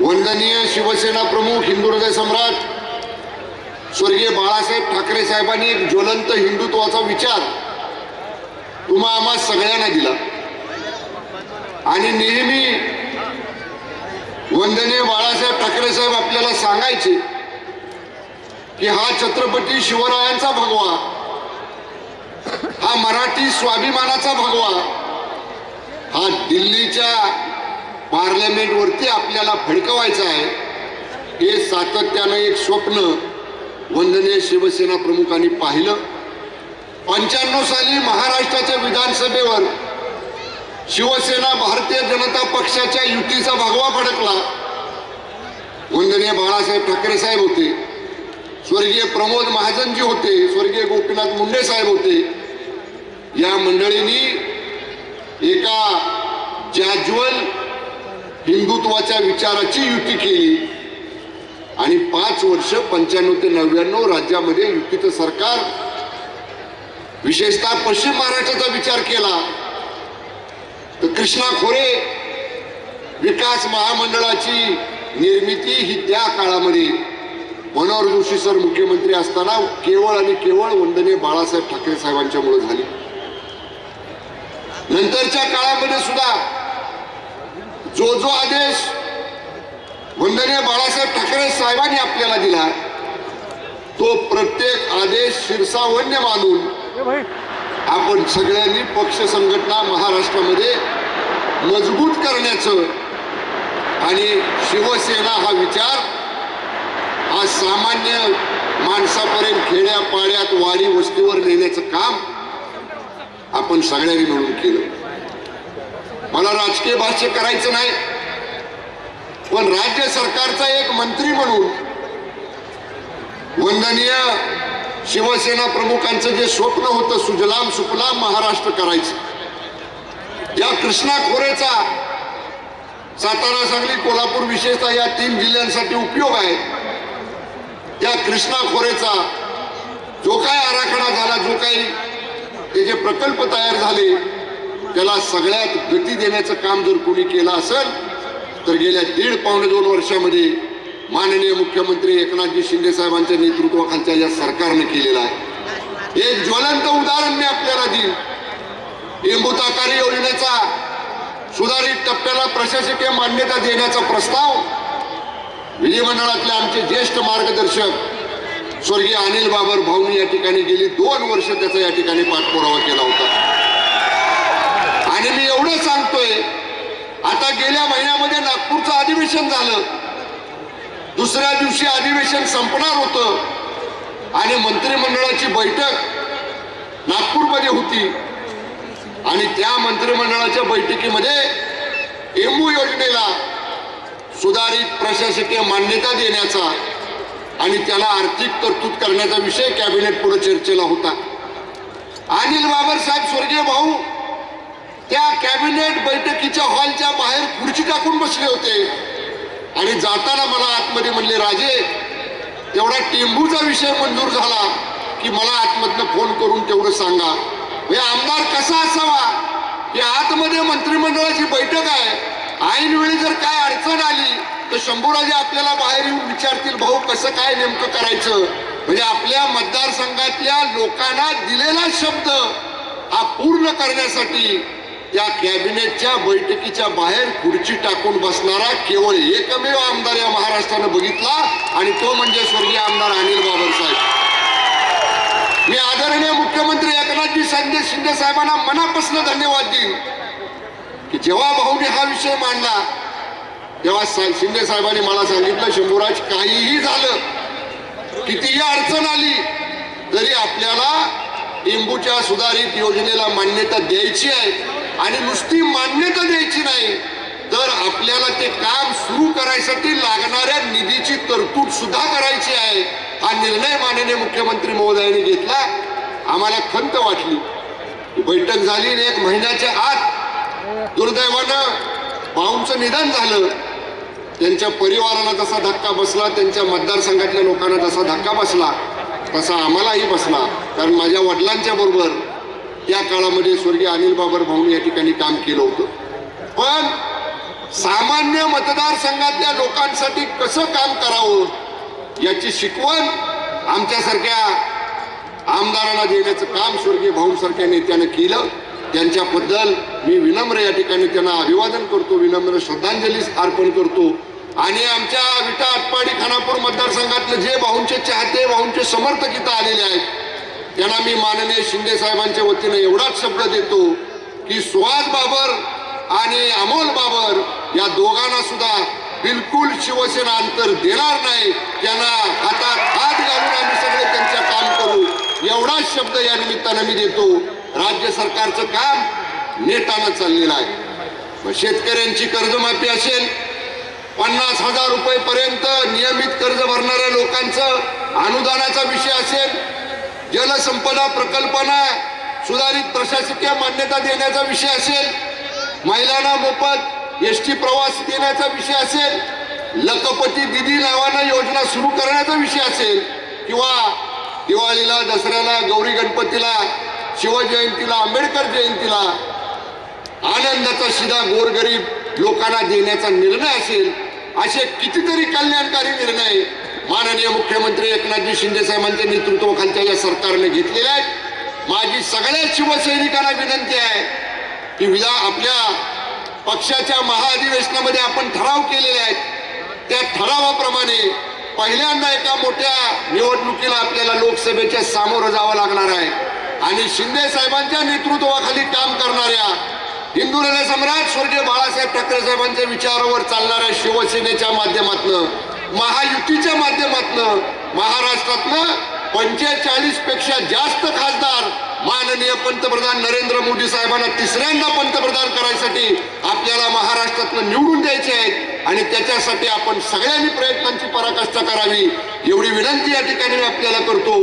वंदनीय शिवसेना प्रमुख हिंदू हृदय सम्राट स्वर्गीय बाळासाहेब ठाकरे साहेबांनी एक ज्वलंत हिंदुत्वाचा विचार तुम्हा आम्हा सगळ्यांना दिला. आणि नेहमी वंदनीय बाळासाहेब ठाकरे साहेब आपल्याला सांगायचे की हा छत्रपती शिवरायांचा भगवा हा मराठी स्वाभिमानाचा भगवा हा दिल्लीच्या पार्लमेंटवरती आपल्याला फडकवायचं आहे हे सातत्यानं एक स्वप्न वंदनीय शिवसेना प्रमुखांनी पाहिलं. पंच्याण्णव साली महाराष्ट्राच्या विधानसभेवर शिवसेना भारतीय जनता पक्षाच्या युतीचा भगवा फडकला. वंदनीय बाळासाहेब ठाकरे साहेब होते स्वर्गीय प्रमोद महाजनजी होते स्वर्गीय गोपीनाथ मुंडे साहेब होते. या मंडळींनी एका जाज्वल हिंदुत्वाच्या विचाराची युती केली. आणि पाच वर्ष पंच्याण्णव ते नव्याण्णव राज्यामध्ये युतीचं सरकार विशेषतः पश्चिम महाराष्ट्राचा विचार केला. तर कृष्णा खोरे विकास महामंडळाची निर्मिती ही त्या काळामध्ये. मनोहर जोशी सर मुख्यमंत्री असताना केवळ आणि केवळ वंदने बाळासाहेब ठाकरे साहेबांच्यामुळे झाली. नंतरच्या काळामध्ये सुद्धा जो जो आदेश वंदनीय बाळासाहेब ठाकरे साहेबांनी आपल्याला दिला तो प्रत्येक आदेश शिरसावन्य मानून आपण सगळ्यांनी पक्ष संघटना महाराष्ट्रामध्ये मजबूत करण्याचं आणि शिवसेना हा विचार हा सामान्य माणसापर्यंत खेड्या पाड्यात वाडी वस्तीवर नेण्याचं काम आपण सगळ्यांनी मिळून केलं. मला राजकीय भाष्य करायचं नाही. पण राज्य सरकारचा एक मंत्री म्हणून वंदनीय शिवसेना प्रमुखांचं जे स्वप्न होतं सुजलाम सुफलाम महाराष्ट्र करायचं. या कृष्णा खोरेचा सातारा सांगली कोल्हापूर विशेषतः या तीन जिल्ह्यांसाठी उपयोग आहे. त्या कृष्णा खोरेचा जो काय आराखडा झाला जो काही त्याचे प्रकल्प तयार झाले त्याला सगळ्यात गती देण्याचं काम जर कोणी केलं असेल तर गेल्या दीड पावणे दोन वर्षामध्ये माननीय मुख्यमंत्री एकनाथजी शिंदे साहेबांच्या नेतृत्वाखालच्या या सरकारने केलेलं आहे. एक ज्वलंत उदाहरण मी आपल्याला देईल इंबुताकारी योजनेचा सुधारित टप्प्याला प्रशासकीय मान्यता देण्याचा प्रस्ताव विधिमंडळातले आमचे ज्येष्ठ मार्गदर्शक स्वर्गीय अनिल बाबर भाऊनी या ठिकाणी गेली दोन वर्ष त्याचा या ठिकाणी पाठपुरावा केला होता. आणि मी एवढं सांगतोय आता गेल्या महिन्यामध्ये नागपूरचं अधिवेशन झालं. दुसऱ्या दिवशी अधिवेशन संपणार होतं आणि मंत्रिमंडळाची बैठक नागपूरमध्ये होती. आणि त्या मंत्रिमंडळाच्या बैठकीमध्ये एमू योजनेला सुधारित प्रशासकीय मान्यता देण्याचा आणि त्याला आर्थिक तरतूद करण्याचा विषय कॅबिनेट पुढे चर्चेला होता. अनिल बाबर साहेब स्वर्गीय भाऊ त्या कॅबिनेट बैठकीच्या हॉलच्या बाहेर खुर्ची टाकून बसले होते. आणि जाताना मला आतमध्ये म्हणले राजे तेवढा टेंबूचा विषय मंजूर झाला की मला आतमधनं फोन करून तेवढं सांगा. हे आमदार कसा असावा? की आतमध्ये मंत्रिमंडळाची बैठक आहे. ऐनवेळी जर काय अडचण आली तर शंभूराजे आपल्याला बाहेर येऊन विचारतील भाऊ कसं काय नेमकं करायचं? म्हणजे आपल्या मतदारसंघातल्या लोकांना दिलेला शब्द हा पूर्ण करण्यासाठी त्या कॅबिनेटच्या बैठकीच्या बाहेर खुर्ची टाकून बसणारा केवळ एकमेव आमदार या महाराष्ट्रानं बघितला आणि तो म्हणजे स्वर्गीय आमदार अनिल बाबासाहेब मी आदरणीय मुख्यमंत्री एकनाथजी शिंदे शिंदे साहेबांना मनापासून धन्यवाद देईन की जेव्हा भाऊने हा विषय मांडला तेव्हा शिंदे साहेबांनी मला सांगितलं शंभूराज काहीही झालं कितीही अडचण आली तरी आपल्याला लिंबूच्या सुधारित योजनेला मान्यता द्यायची आहे. आणि नुसती मान्यता द्यायची नाही. तर आपल्याला ते काम सुरू करायसाठी लागणाऱ्या निधीची तरतूद सुद्धा करायची आहे. हा निर्णय माननीय मुख्यमंत्री महोदयांनी घेतला. आम्हाला खंत वाटली. बैठक झाली एक महिन्याच्या आत दुर्दैवानं भाऊंचं निधन झालं. त्यांच्या परिवाराला जसा धक्का बसला त्यांच्या मतदारसंघातल्या लोकांना जसा धक्का बसला तसा आम्हालाही बसला. कारण माझ्या वडिलांच्या बरोबर या काळामध्ये स्वर्गीय अनिल बाबर भाऊनी या ठिकाणी काम केलं होतं. पण सामान्य सामान्य मतदारसंघातल्या लोकांसाठी कसं काम करावं याची शिकवण आमच्यासारख्या आमदारांना देण्याचं काम स्वर्गीय भाऊंसारख्या नेत्यानं केलं. त्यांच्याबद्दल मी विनम्र या ठिकाणी त्यांना अभिवादन करतो विनम्र श्रद्धांजली अर्पण करतो. आणि आमच्या विटा आटपाडी खानापूर मतदारसंघातले जे भाऊंचे चाहते भाऊंचे समर्थक इथं आलेले आहेत त्यांना मी माननीय शिंदे साहेबांच्या वतीनं एवढाच शब्द देतो की सुहास बाबर आणि अमोल बाबर या दोघांना सुद्धा बिलकुल शिवसेना अंतर देणार नाही. त्यांना हातात हात घालून आम्ही सगळे त्यांचं काम करू. एवढाच शब्द या निमित्तानं मी देतो. राज्य सरकारचं काम नेटानं चाललेलं आहे. मग शेतकऱ्यांची कर्जमाफी असेल पन्नास हजार रुपये पर्यंत नियमित कर्ज भरणाऱ्या लोकांचं अनुदानाचा विषय असेल जलसंपदा प्रकल्पांना सुधारित प्रशासकीय मान्यता देण्याचा विषय असेल महिलांना मोफत एस टी प्रवास देण्याचा विषय असेल लखपती दिदी नावानं योजना सुरू करण्याचा विषय असेल किंवा दिवाळीला दसऱ्याला गौरी गणपतीला शिवजयंतीला आंबेडकर जयंतीला आनंदाचा शिधा गोरगरीब लोकांना देण्याचा निर्णय असेल असे कितीतरी कल्याणकारी निर्णय माननीय मुख्यमंत्री एकनाथजी शिंदे साहेबांच्या नेतृत्वाखालच्या या सरकारने घेतलेल्या आहेत. माझी सगळ्या शिवसैनिकांना विनंती आहे की विधा आपल्या पक्षाच्या महाअधिवेशनामध्ये आपण ठराव केलेले आहेत. त्या ठरावाप्रमाणे पहिल्यांदा एका मोठ्या निवडणुकीला आपल्याला लोकसभेच्या सामोरं जावं लागणार आहे. आणि शिंदे साहेबांच्या नेतृत्वाखाली काम करणाऱ्या हिंदू हृदय सम्राट स्वर्गीय बाळासाहेब ठाकरे साहेबांच्या विचारावर चालणाऱ्या शिवसेनेच्या माध्यमातून महायुतीच्या माध्यमातनं महाराष्ट्रातनं पंचेचाळीसपेक्षा जास्त खासदार माननीय पंतप्रधान नरेंद्र मोदी साहेबांना तिसऱ्यांदा पंतप्रधान करायसाठी आपल्याला महाराष्ट्रातनं निवडून द्यायचे आहेत आणि त्याच्यासाठी आपण सगळ्यांनी प्रयत्नांची पराकाष्ठा करावी एवढी विनंती या ठिकाणी मी आपल्याला करतो.